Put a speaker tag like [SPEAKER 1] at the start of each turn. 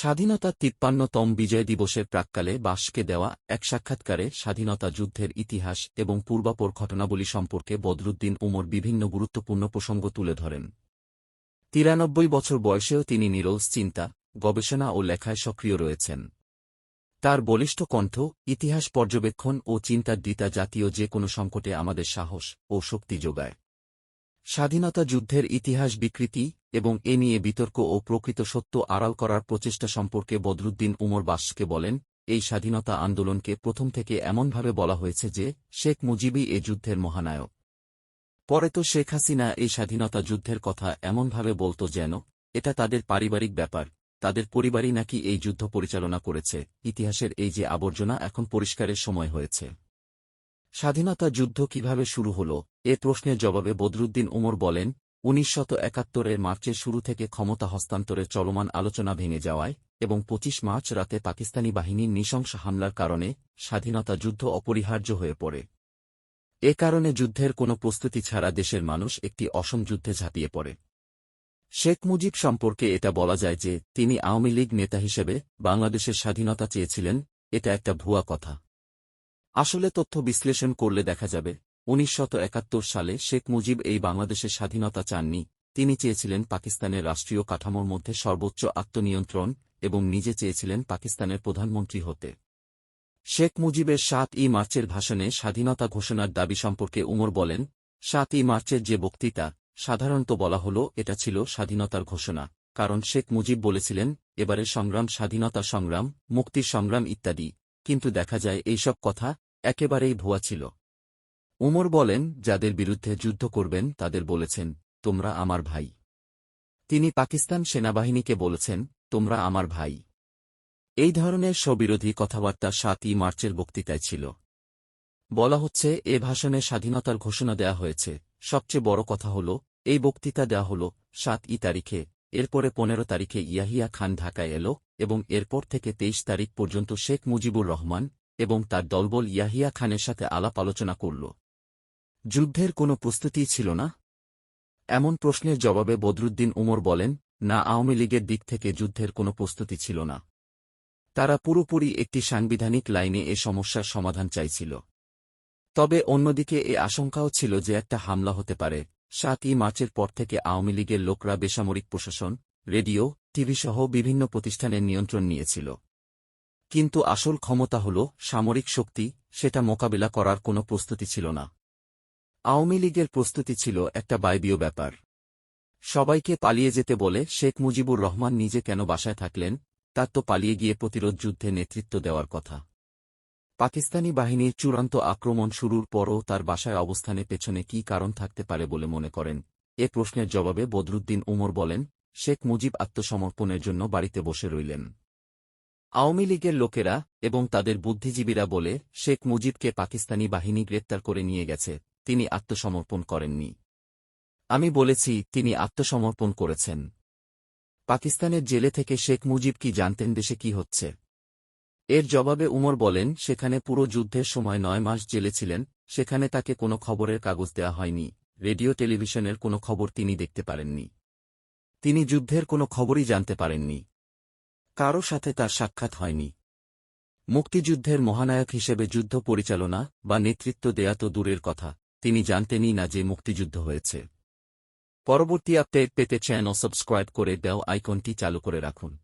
[SPEAKER 1] স্বাধীনতা তিপ্পান্নতম বিজয় দিবসের প্রাক্কালে বাসকে দেওয়া এক সাক্ষাৎকারে স্বাধীনতা যুদ্ধের ইতিহাস এবং পূর্বাপর ঘটনাবলী সম্পর্কে বদরুদ্দিন উমর বিভিন্ন গুরুত্বপূর্ণ প্রসঙ্গ তুলে ধরেন। তিরানব্বই বছর বয়সেও তিনি নিরলস চিন্তা, গবেষণা ও লেখায় সক্রিয় রয়েছেন। তার বলিষ্ঠ কণ্ঠ, ইতিহাস পর্যবেক্ষণ ও চিন্তার দিতা জাতীয় যে কোনো সংকটে আমাদের সাহস ও শক্তি যোগায়। স্বাধীনতা যুদ্ধের ইতিহাস বিকৃতি এবং এ নিয়ে বিতর্ক ও প্রকৃত সত্য আড়াল করার প্রচেষ্টা সম্পর্কে বদরুদ্দিন উমর বাসকে বলেন, এই স্বাধীনতা আন্দোলনকে প্রথম থেকে এমনভাবে বলা হয়েছে যে, শেখ মুজিবই এ যুদ্ধের মহানায়ক। পরে তো শেখ হাসিনা এই স্বাধীনতা যুদ্ধের কথা এমনভাবে বলত যেন, এটা তাদের পারিবারিক ব্যাপার, তাদের পরিবারই নাকি এই যুদ্ধ পরিচালনা করেছে, ইতিহাসের এই যে আবর্জনা এখন পরিষ্কারের সময় হয়েছে। স্বাধীনতা যুদ্ধ কীভাবে শুরু হল এ প্রশ্নের জবাবে বদরুদ্দিন উমর বলেন উনিশ শত একাত্তরের মার্চের শুরু থেকে ক্ষমতা হস্তান্তরের চলমান আলোচনা ভেঙে যাওয়ায় এবং পঁচিশ মার্চ রাতে পাকিস্তানি বাহিনীর নৃশংস হামলার কারণে স্বাধীনতা যুদ্ধ অপরিহার্য হয়ে পড়ে। এ কারণে যুদ্ধের কোনো প্রস্তুতি ছাড়া দেশের মানুষ একটি অসম যুদ্ধে ঝাঁপিয়ে পড়ে। শেখ মুজিব সম্পর্কে এটা বলা যায় যে, তিনি আওয়ামী লীগ নেতা হিসেবে বাংলাদেশের স্বাধীনতা চেয়েছিলেন, এটা একটা ভুয়া কথা। আসলে তথ্য বিশ্লেষণ করলে দেখা যাবে উনিশ সালে শেখ মুজিব এই বাংলাদেশের স্বাধীনতা চাননি। তিনি চেয়েছিলেন পাকিস্তানের রাষ্ট্রীয় কাঠামোর মধ্যে সর্বোচ্চ আত্মনিয়ন্ত্রণ এবং নিজে চেয়েছিলেন পাকিস্তানের প্রধানমন্ত্রী হতে। শেখ মুজিবের সাত ই মার্চের ভাষণে স্বাধীনতা ঘোষণার দাবি সম্পর্কে উমর বলেন, সাত ই মার্চের যে বক্তৃতা, সাধারণত বলা হল এটা ছিল স্বাধীনতার ঘোষণা। কারণ শেখ মুজিব বলেছিলেন এবারের সংগ্রাম স্বাধীনতা সংগ্রাম, মুক্তির সংগ্রাম ইত্যাদি। কিন্তু দেখা যায় এইসব কথা একেবারেই ভুয়া ছিল। উমর বলেন, যাদের বিরুদ্ধে যুদ্ধ করবেন, তাদের বলেছেন, তোমরা আমার ভাই। তিনি পাকিস্তান সেনাবাহিনীকে বলেছেন, তোমরা আমার ভাই। এই ধরনের স্ববিরোধী কথাবার্তা সাতই মার্চের বক্তৃতায় ছিল। বলা হচ্ছে, এ ভাষণে স্বাধীনতার ঘোষণা দেয়া হয়েছে। সবচেয়ে বড় কথা হল, এই বক্তৃতা দেওয়া হল সাত ই তারিখে। এরপরে পনেরো তারিখে ইয়াহিয়া খান ঢাকায় এল এবং এরপর থেকে তেইশ তারিখ পর্যন্ত শেখ মুজিবুর রহমান এবং তার দলবল ইয়াহিয়া খানের সাথে আলাপ আলোচনা করল। যুদ্ধের কোনো প্রস্তুতি ছিল না? এমন প্রশ্নের জবাবে বদরুদ্দিন উমর বলেন, না, আওয়ামী লীগের দিক থেকে যুদ্ধের কোনো প্রস্তুতি ছিল না। তারা পুরোপুরি একটি সাংবিধানিক লাইনে এ সমস্যার সমাধান চাইছিল। তবে অন্যদিকে এ আশঙ্কাও ছিল যে একটা হামলা হতে পারে। সাতই মার্চের পর থেকে আওয়ামী লীগের লোকরা বেসামরিক প্রশাসন, রেডিও টিভিসহ বিভিন্ন প্রতিষ্ঠানের নিয়ন্ত্রণ নিয়েছিল। কিন্তু আসল ক্ষমতা হল সামরিক শক্তি, সেটা মোকাবিলা করার কোনো প্রস্তুতি ছিল না। আওয়ামী লীগের প্রস্তুতি ছিল একটা বায়বীয় ব্যাপার। সবাইকে পালিয়ে যেতে বলে শেখ মুজিবুর রহমান নিজে কেন বাসায় থাকলেন, তার তো পালিয়ে গিয়ে প্রতিরোধ যুদ্ধে নেতৃত্ব দেওয়ার কথা। পাকিস্তানি বাহিনীর চূড়ান্ত আক্রমণ শুরুর পরও তার বাসায় অবস্থানে পেছনে কি কারণ থাকতে পারে বলে মনে করেন? এ প্রশ্নের জবাবে বদরুদ্দিন উমর বলেন, শেখ মুজিব আত্মসমর্পণের জন্য বাড়িতে বসে রইলেন। আওয়ামী লীগের লোকেরা এবং তাদের বুদ্ধিজীবীরা বলে, শেখ মুজিবকে পাকিস্তানি বাহিনী গ্রেপ্তার করে নিয়ে গেছে। তিনি আত্মসমর্পণ করেননি। আমি বলেছি, তিনি আত্মসমর্পণ করেছেন। পাকিস্তানের জেলে থেকে শেখ মুজিব কি জানতেন দেশে কি হচ্ছে? এর জবাবে উমর বলেন, সেখানে পুরো যুদ্ধের সময় নয় মাস জেলে ছিলেন, সেখানে তাকে কোনো খবরের কাগজ দেয়া হয়নি, রেডিও, টেলিভিশনের কোনো খবর তিনি দেখতে পারেননি। তিনি যুদ্ধের কোনো খবরই জানতে পারেননি। কারও সাথে তার সাক্ষাৎ হয়নি। মুক্তিযুদ্ধের মহানায়ক হিসেবে যুদ্ধ পরিচালনা বা নেতৃত্ব দেয়া তো দূরের কথা। তিনি জানতেনই না যে মুক্তিযুদ্ধ হয়েছে। পরবর্তী আপডেট পেতে চ্যানেল সাবস্ক্রাইব করে দেও আইকনটি চালু করে রাখুন।